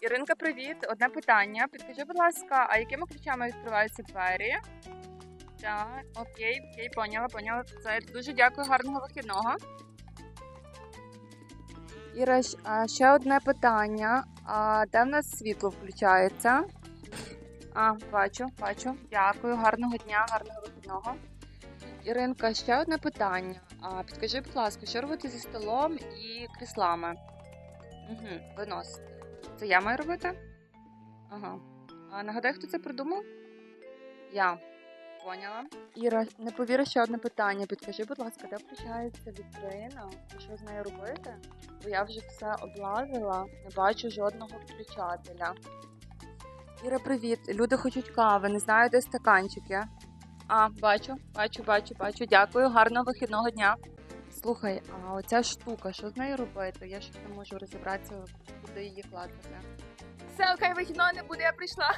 Іринка, привіт. Одне питання. Підкажи, будь ласка, а якими ключами відкриваються двері? Так, окей, окей, поняла, поняла. Це дуже дякую, гарного вихідного. Іра, а ще одне питання. А де в нас світло включається? А, бачу, бачу. Дякую, гарного дня, гарного вихідного. Іринка, ще одне питання. А, підкажи, будь ласка, що робити зі столом і кріслами? Угу, виносити. Це я маю робити? Ага. А нагадай, хто це придумав? Я. Поняла. Іра, не повіриш ще одне питання. Підкажи, будь ласка, де включається вітрина? Що з нею робити? Бо я вже все облазила, не бачу жодного включателя. Іра, привіт. Люди хочуть кави, не знаю, де стаканчики. А, бачу, бачу, бачу, бачу. Дякую, гарного вихідного дня. Слухай, а оця штука, що з нею робити? Я щось не можу розібратися, куди її кладати. Все, окей, вихідного не буде, я прийшла.